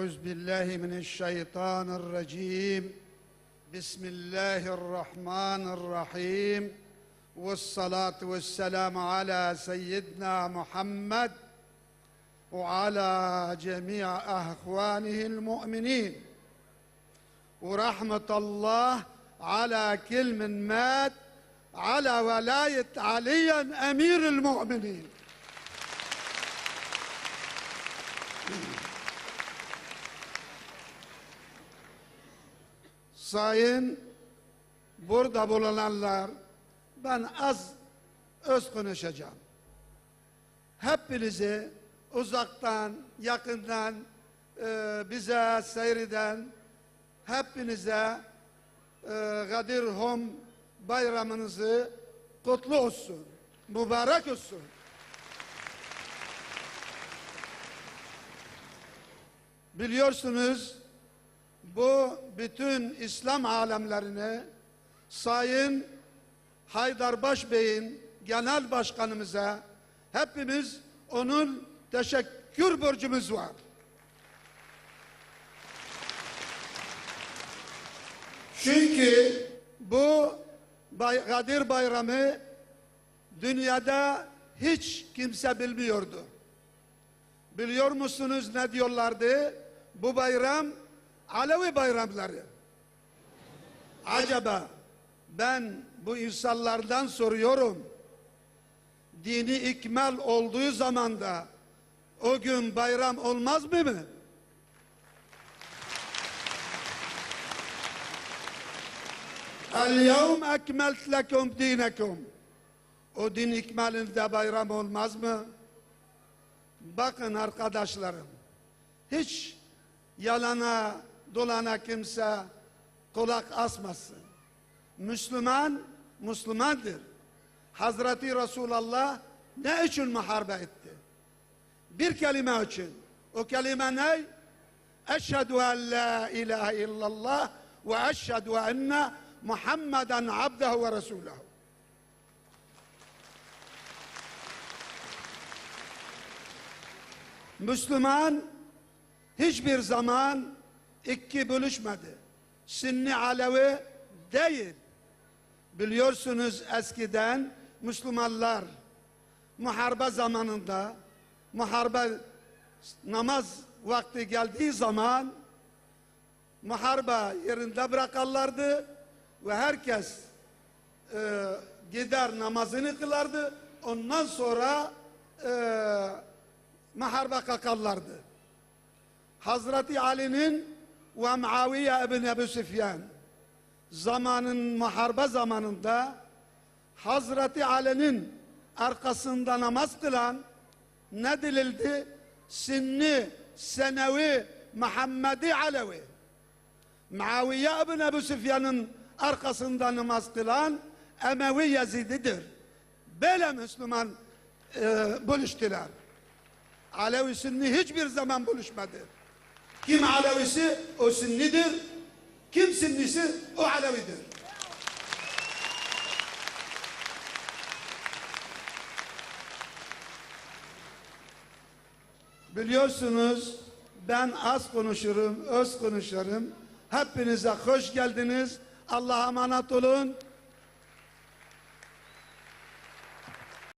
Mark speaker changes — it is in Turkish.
Speaker 1: أعوذ بالله من الشيطان الرجيم. بسم الله الرحمن الرحيم. والصلاة والسلام على سيدنا محمد وعلى جميع أخوانه المؤمنين. ورحمة الله على كل من مات على ولاية علي أمير المؤمنين. Sayın burada bulunanlar ben az öz konuşacağım. Hepinizi uzaktan, yakından e, bize seyreden hepinize e, Kadir Hom bayramınızı kutlu olsun. Mübarek olsun. Biliyorsunuz bu bütün İslam alemlerine Sayın Haydarbaş Bey'in genel başkanımıza hepimiz onun teşekkür borcumuz var. Çünkü bu Bay Kadir Bayramı dünyada hiç kimse bilmiyordu. Biliyor musunuz ne diyorlardı? Bu bayram Alevi bayramları. Acaba ben bu insanlardan soruyorum. Dini ikmal olduğu zaman da o gün bayram olmaz mı mı? El-yevm ekmelt lekum dinekum. O din ikmalinde bayram olmaz mı? Bakın arkadaşlarım. Hiç yalana dolana kimse kulak asmasın. Müslüman, Müslümandır. Hazreti Resulullah ne için muharebe etti? Bir kelime için. O kelime ne? Eşhedü en la ilahe illallah ve eşhedü enne Muhammeden abdehu ve resuluhu. Müslüman hiçbir zaman iki bölüşmedi. Sünni Alevi değil. Biliyorsunuz eskiden Müslümanlar muharebe zamanında muharebe namaz vakti geldiği zaman muharebe yerinde bırakarlardı ve herkes e, gider namazını kılardı. Ondan sonra e, muharebe kalkarlardı. Hazreti Ali'nin ve Muaviye ibn Ebu Süfyan zamanın muharebe zamanında Hazreti Ali'nin arkasında namaz kılan ne dilildi? Sinni, Senevi, Muhammedi Alevi. Muaviye ibn Ebu Süfyan'ın arkasında namaz kılan Emevi Yezididir. Böyle Müslüman e, bölüştüler. Alevi Sünni hiçbir zaman buluşmadı. Kim Alevisi o Sünnidir. Kim Sünnisi o Alevidir. Biliyorsunuz ben az konuşurum, öz konuşurum. Hepinize hoş geldiniz. Allah'a emanet olun.